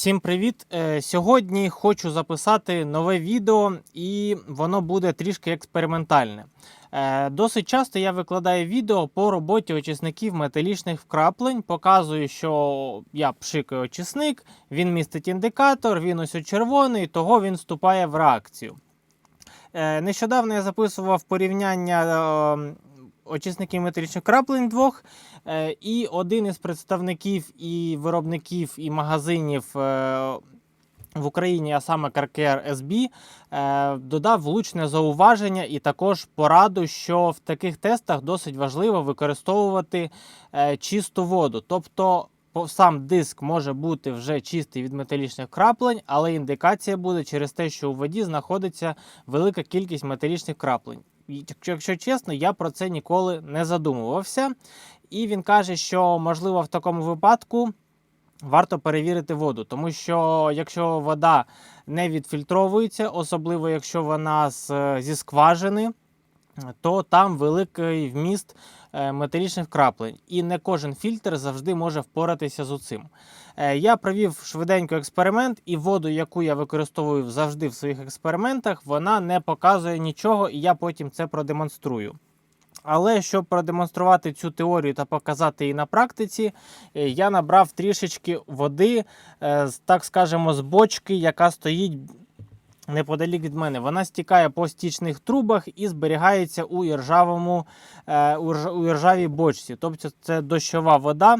Всім привіт! Е, Сьогодні хочу записати нове відео, і воно буде трішки експериментальне. Е, Досить часто я викладаю відео по роботі очисників металічних вкраплень. Показую, що я пшикаю очисник, він містить індикатор, він ось червоний, того він вступає в реакцію. Е, Нещодавно я записував порівняння очисників металічних краплень двох. Е, І один із представників і виробників і магазинів е, в Україні, а саме SB, е, додав влучне зауваження і також пораду, що в таких тестах досить важливо використовувати е, чисту воду. Тобто сам диск може бути вже чистий від металічних краплень, але індикація буде через те, що у воді знаходиться велика кількість металічних краплень. Якщо чесно, я про це ніколи не задумувався. І він каже, що можливо в такому випадку варто перевірити воду, тому що якщо вода не відфільтровується, особливо якщо вона з, зі скважини, то там великий вміст е, металічних краплень, і не кожен фільтр завжди може впоратися з цим. Я провів швиденько експеримент, і воду, яку я використовую завжди в своїх експериментах, вона не показує нічого, і я потім це продемонструю. Але щоб продемонструвати цю теорію та показати її на практиці, е, я набрав трішечки води, е, так скажемо, з бочки, яка стоїть неподалік від мене. Вона стікає по стічних трубах і зберігається у іржавому, е, у іржавій бочці. Тобто це дощова вода,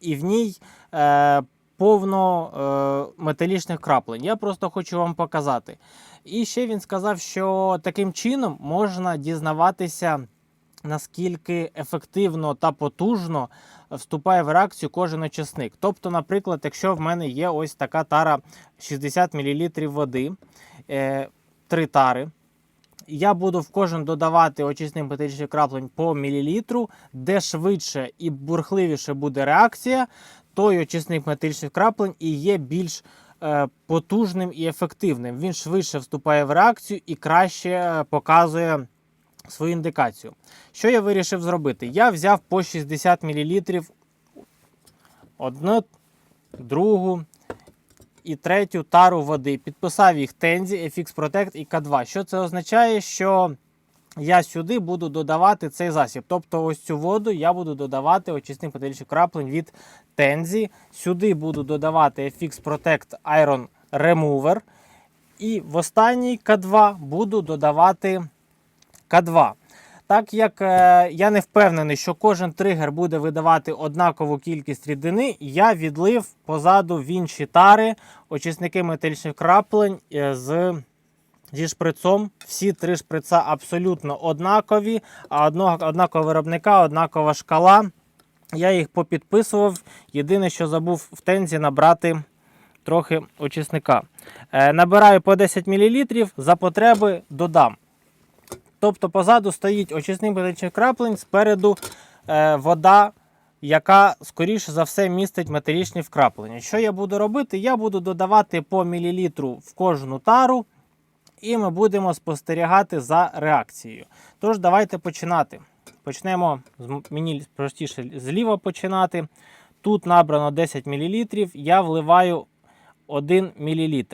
і в ній е, повно е, металічних краплень. Я просто хочу вам показати. І ще він сказав, що таким чином можна дізнаватися наскільки ефективно та потужно вступає в реакцію кожен очисник. Тобто, наприклад, якщо в мене є ось така тара 60 мл води, е, три тари. Я буду в кожен додавати очисних металічних краплень по мілілітру, де швидше і бурхливіше буде реакція, той очисник металічних краплень і є більш е, потужним і ефективним. Він швидше вступає в реакцію і краще е, показує свою індикацію. Що я вирішив зробити? Я взяв по 60 мл одну, другу і третю тару води. Підписав їх Tenzi, FX Protect і K2. Що це означає? Що я сюди буду додавати цей засіб. Тобто, ось цю воду я буду додавати очисних металічних краплень від Tenzi. Сюди буду додавати FX Protect Iron Remover. І в останній К2 буду додавати К2. Так як е, я не впевнений, що кожен тригер буде видавати однакову кількість рідини, я відлив позаду в інші тари очисники металічних краплень е, з зі шприцом. Всі три шприца абсолютно однакові, а одного, однакового виробника, однакова шкала. Я їх попідписував. Єдине, що забув в тензі набрати трохи очисника. Е, набираю по 10 мл, за потреби додам. Тобто позаду стоїть очисний металічних краплень, спереду е, вода, яка, скоріше за все, містить металічні вкраплення. Що я буду робити? Я буду додавати по мілілітру в кожну тару, і ми будемо спостерігати за реакцією. Тож, давайте починати. Почнемо мені простіше зліва починати. Тут набрано 10 мл, я вливаю 1 мл.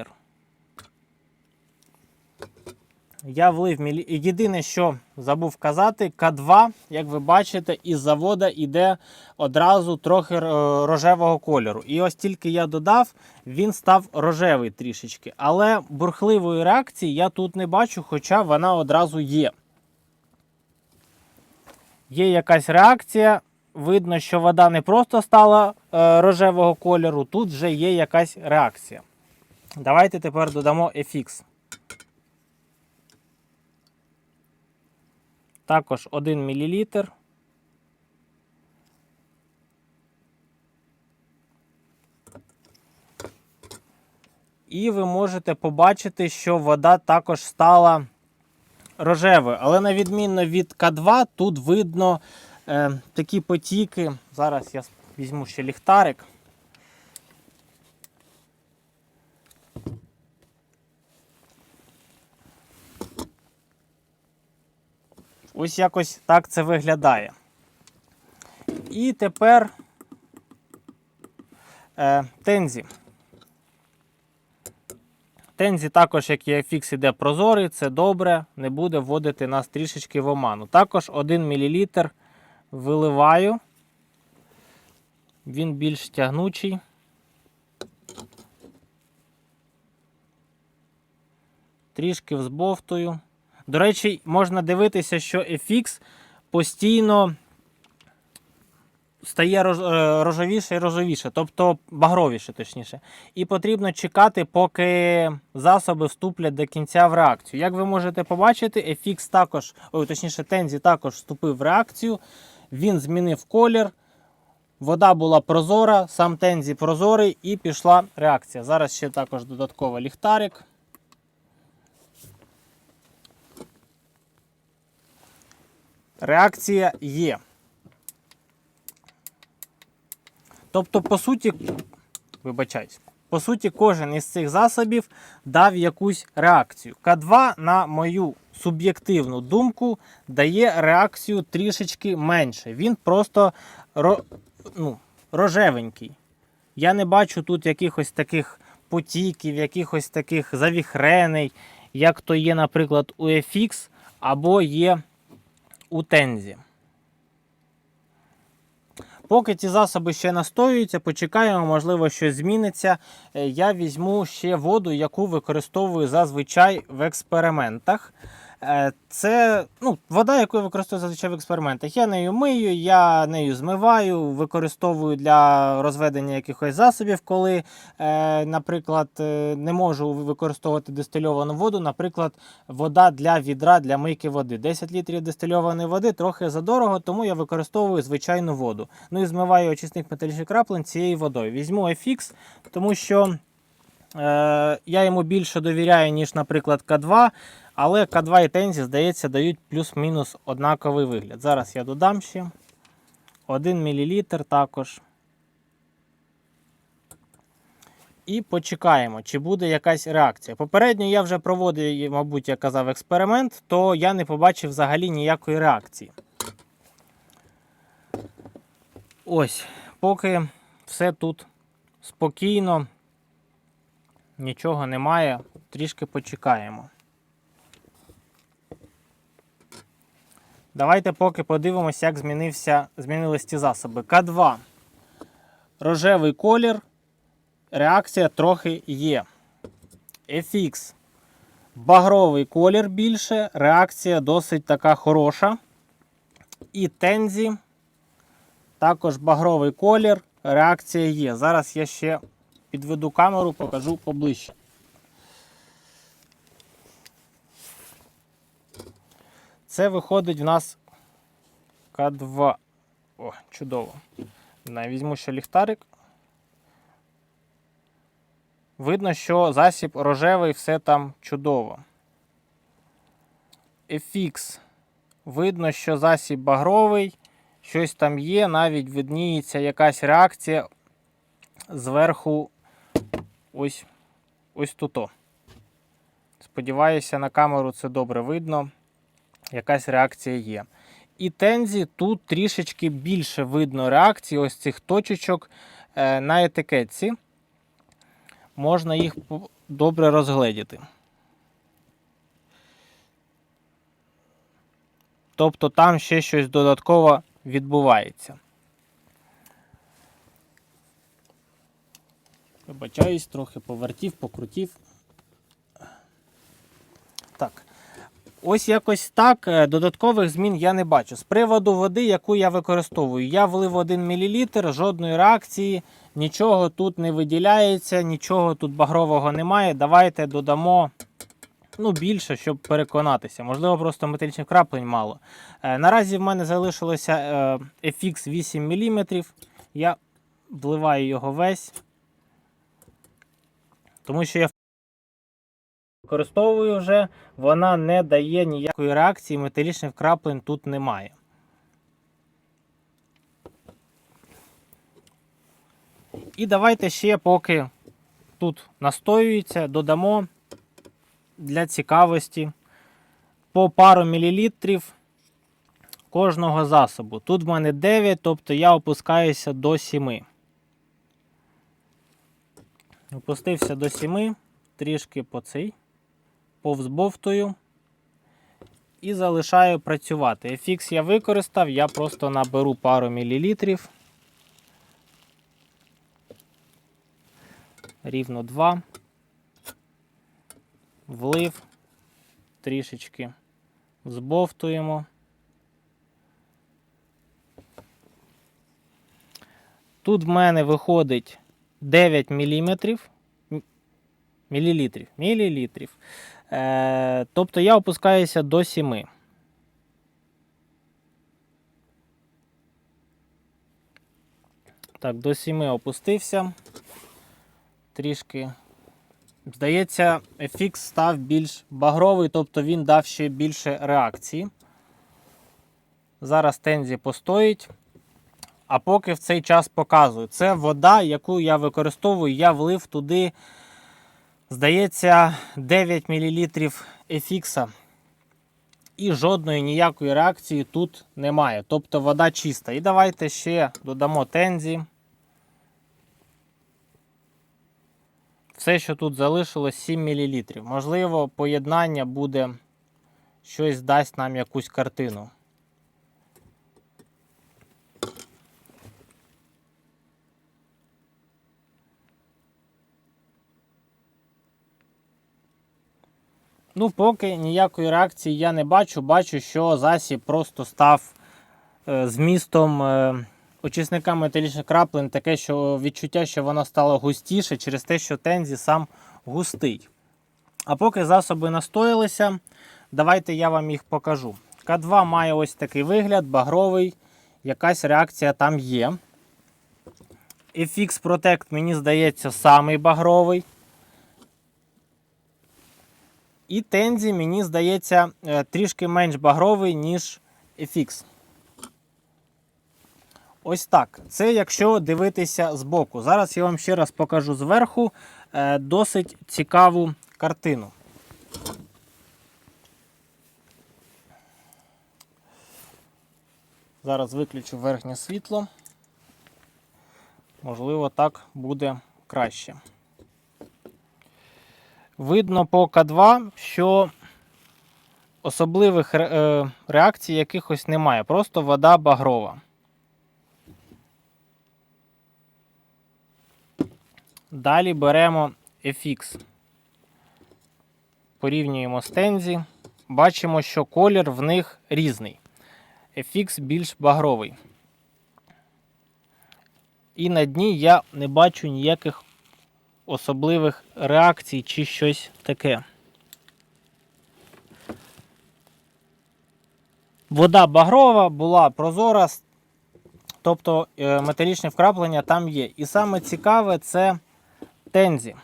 Я влив мілі... Єдине, що забув казати, К2, як ви бачите, із завода йде одразу трохи е, рожевого кольору. І ось тільки я додав, він став рожевий трішечки. Але бурхливої реакції я тут не бачу, хоча вона одразу є. Є якась реакція. Видно, що вода не просто стала е, рожевого кольору, тут вже є якась реакція. Давайте тепер додамо FX. Також 1 мл. І ви можете побачити, що вода також стала рожевою. Але на відміну від К2, тут видно е, такі потіки. Зараз я візьму ще ліхтарик. Ось якось так це виглядає. І тепер е, тензі. Тензі також, як і FX, іде прозорий, це добре, не буде вводити нас трішечки в оману. Також 1 мл виливаю. Він більш тягнучий. Трішки взбовтую. До речі, можна дивитися, що FX постійно стає е, рожевіше і розовіше, тобто багровіше, точніше. І потрібно чекати, поки засоби вступлять до кінця в реакцію. Як ви можете побачити, FX також, ой, точніше, Тензі також вступив в реакцію. Він змінив колір. Вода була прозора, сам Тензі прозорий і пішла реакція. Зараз ще також додатково ліхтарик. Реакція є. Тобто, по суті, вибачаюсь, по суті, кожен із цих засобів дав якусь реакцію. К2, на мою суб'єктивну думку, дає реакцію трішечки менше. Він просто ро, ну, рожевенький. Я не бачу тут якихось таких потіків, якихось таких завіхреней, як то є, наприклад, у FX або є у Тензі. Поки ці засоби ще настоюються, почекаємо, можливо, щось зміниться. Е, Я візьму ще воду, яку використовую зазвичай в експериментах. Е, Це ну, вода, яку я використовую зазвичай в експериментах. Я нею мию, я нею змиваю, використовую для розведення якихось засобів, коли, е, наприклад, е, не можу використовувати дистильовану воду. Наприклад, вода для відра для мийки води. 10 літрів дистильованої води трохи задорого, тому я використовую звичайну воду. Ну і змиваю очисник металічних краплень цією водою. Візьму FX, тому що. Е, я йому більше довіряю, ніж, наприклад, К2, але К2 і Тензі, здається, дають плюс-мінус однаковий вигляд. Зараз я додам ще 1 мл також. І почекаємо, чи буде якась реакція. Попередньо я вже проводив, мабуть, я казав, експеримент, то я не побачив взагалі ніякої реакції. Ось, поки все тут спокійно нічого немає, трішки почекаємо. Давайте поки подивимося, як змінився, змінились ті засоби. К2. Рожевий колір. Реакція трохи є. FX. Багровий колір більше. Реакція досить така хороша. І Тензі. Також багровий колір. Реакція є. Зараз я ще підведу камеру, покажу поближче. Це виходить в нас К2. О, чудово. Візьму ще ліхтарик. Видно, що засіб рожевий, все там чудово. FX. Видно, що засіб багровий, щось там є, навіть видніється якась реакція зверху ось ось тут. Сподіваюся, на камеру це добре видно. Якась реакція є. І тензі тут трішечки більше видно реакції ось цих точечок е, на етикетці. Можна їх добре розгледіти. Тобто там ще щось додатково відбувається. Вибачаюсь, трохи повертів, покрутів. Так. Ось якось так. Е, Додаткових змін я не бачу. З приводу води, яку я використовую, я влив 1 мл, жодної реакції, нічого тут не виділяється, нічого тут багрового немає. Давайте додамо ну, більше, щоб переконатися. Можливо, просто металічних краплень мало. Е, Наразі в мене залишилося FX 8 мм. Я вливаю його весь. Тому що я використовую вже, вона не дає ніякої реакції, металічних краплень тут немає. І давайте ще, поки тут настоюється, додамо для цікавості по пару мілілітрів кожного засобу. Тут в мене 9, тобто я опускаюся до 7. Опустився до 7. трішки по цей, повзбовтую і залишаю працювати. FX я використав, я просто наберу пару мілілітрів. Рівно 2. Влив, трішечки збовтуємо. Тут в мене виходить 9 міліметрів. Мілілітрів. Мілілітрів. Е, тобто я опускаюся до 7. Так, до 7 опустився. Трішки. Здається, FX став більш багровий, тобто він дав ще більше реакції. Зараз тензі постоїть. А поки в цей час показую. Це вода, яку я використовую. Я влив туди, здається, 9 мл FX. І жодної ніякої реакції тут немає. Тобто вода чиста. І давайте ще додамо тензі. Все, що тут залишилось 7 мл. Можливо, поєднання буде щось дасть нам якусь картину. Ну, поки ніякої реакції я не бачу. Бачу, що засіб просто став е, змістом е, очисника металічних краплень таке, що відчуття, що воно стало густіше через те, що тензі сам густий. А поки засоби настоїлися, давайте я вам їх покажу. К2 має ось такий вигляд, багровий, якась реакція там є. FX Protect, мені здається, самий багровий. І Тензі, мені здається, е, трішки менш багровий, ніж FX. Ось так. Це якщо дивитися збоку. Зараз я вам ще раз покажу зверху е, досить цікаву картину. Зараз виключу верхнє світло. Можливо, так буде краще. Видно по К2, що особливих е, реакцій якихось немає. Просто вода багрова. Далі беремо FX. Порівнюємо з Тензі. Бачимо, що колір в них різний. FX більш багровий. І на дні я не бачу ніяких особливих реакцій чи щось таке. Вода багрова була прозора, тобто е, металічне вкраплення там є. І саме цікаве це тензі.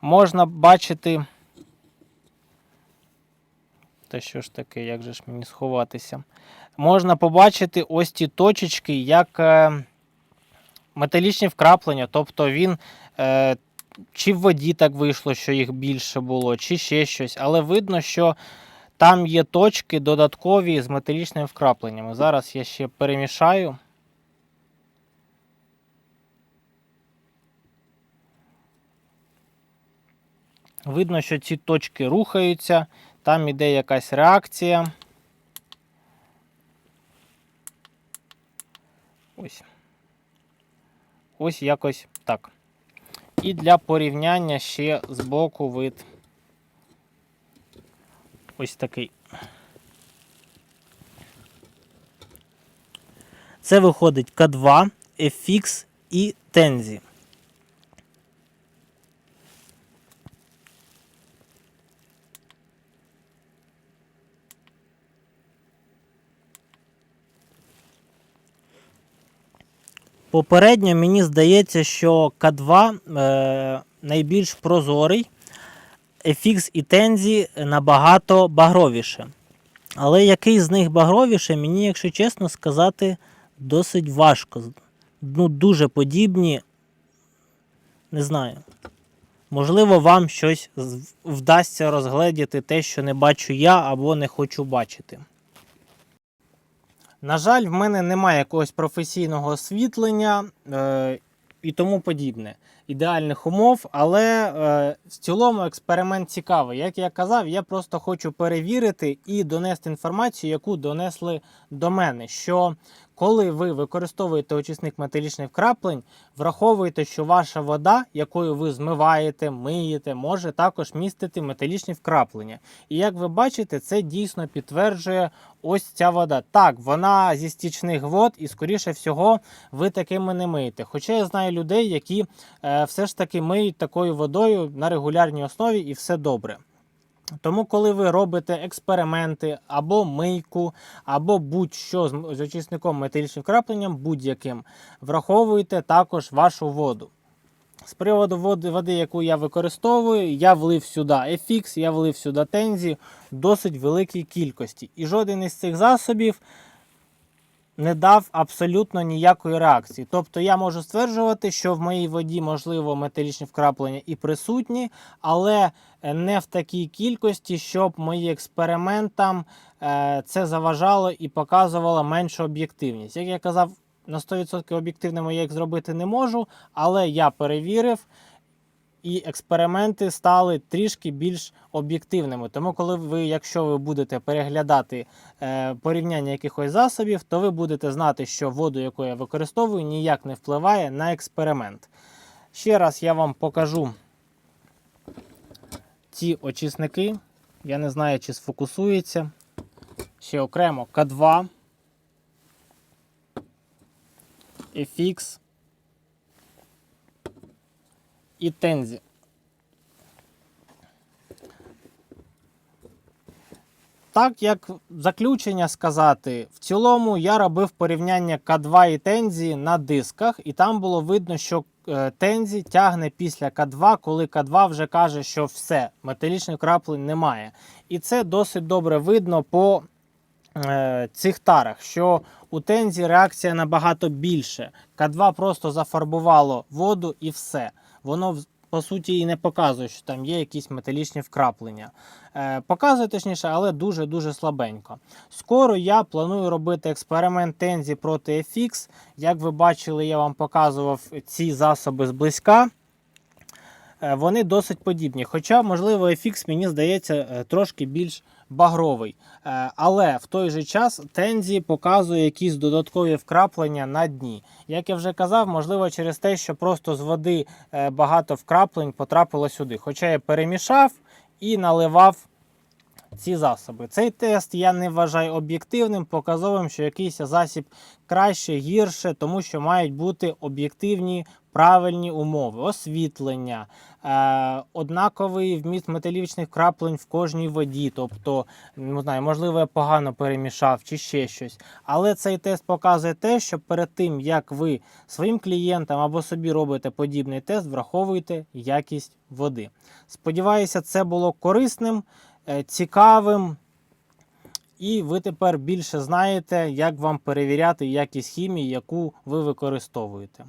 Можна бачити. Та що ж таке, як же ж мені сховатися? Можна побачити ось ті точечки, як е, металічні вкраплення. Тобто він е, чи в воді так вийшло, що їх більше було, чи ще щось. Але видно, що там є точки додаткові з металічними вкрапленнями. Зараз я ще перемішаю. Видно, що ці точки рухаються, там іде якась реакція. Ось. Ось якось так. І для порівняння ще з боку вид ось такий. Це виходить К2, FX і Tenzi. Попередньо мені здається, що К2 е, найбільш прозорий, FX і Tenzi набагато багровіше. Але який з них багровіше, мені, якщо чесно сказати, досить важко. Ну, дуже подібні. Не знаю. Можливо, вам щось вдасться розгледіти те, що не бачу я або не хочу бачити. На жаль, в мене немає якогось професійного освітлення е, і тому подібне. ідеальних умов, але е, в цілому експеримент цікавий. Як я казав, я просто хочу перевірити і донести інформацію, яку донесли до мене. Що коли ви використовуєте очисник металічних вкраплень, враховуйте, що ваша вода, якою ви змиваєте, миєте, може також містити металічні вкраплення. І як ви бачите, це дійсно підтверджує ось ця вода. Так, вона зі стічних вод, і скоріше всього, ви такими не миєте. Хоча я знаю людей, які е, все ж таки миють такою водою на регулярній основі, і все добре. Тому, коли ви робите експерименти або мийку, або будь-що з, очисником металічним крапленням, будь-яким, враховуйте також вашу воду. З приводу води, води, яку я використовую, я влив сюди FX, я влив сюди тензі досить великій кількості. І жоден із цих засобів не дав абсолютно ніякої реакції. Тобто я можу стверджувати, що в моїй воді, можливо, металічні вкраплення і присутні, але е, не в такій кількості, щоб моїм експериментам е, це заважало і показувало меншу об'єктивність. Як я казав, на 100% об'єктивним я їх зробити не можу, але я перевірив. І експерименти стали трішки більш об'єктивними. Тому, коли ви, якщо ви будете переглядати е, порівняння якихось засобів, то ви будете знати, що воду, яку я використовую, ніяк не впливає на експеримент. Ще раз я вам покажу ці очисники. Я не знаю, чи сфокусується. Ще окремо К2, FX і Тензі. Так, як заключення сказати, в цілому я робив порівняння К2 і Тензі на дисках, і там було видно, що е, Тензі тягне після К2, коли К2 вже каже, що все, металічних краплень немає. І це досить добре видно по е, цих тарах, що у Тензі реакція набагато більше. К2 просто зафарбувало воду і все. Воно по суті і не показує, що там є якісь металічні вкраплення. Е, показує точніше, але дуже-дуже слабенько. Скоро я планую робити експеримент Тензі проти FX. Як ви бачили, я вам показував ці засоби зблизька. Е, Вони досить подібні. Хоча, можливо, FX, мені здається, е, трошки більш багровий. Е, Але в той же час Тензі показує якісь додаткові вкраплення на дні. Як я вже казав, можливо, через те, що просто з води е, багато вкраплень потрапило сюди. Хоча я перемішав і наливав ці засоби. Цей тест я не вважаю об'єктивним, показовим, що якийсь засіб краще, гірше, тому що мають бути об'єктивні правильні умови, освітлення, е, однаковий вміст металічних краплень в кожній воді. Тобто, не знаю, можливо, я погано перемішав чи ще щось. Але цей тест показує те, що перед тим, як ви своїм клієнтам або собі робите подібний тест, враховуйте якість води. Сподіваюся, це було корисним, цікавим. І ви тепер більше знаєте, як вам перевіряти якість хімії, яку ви використовуєте.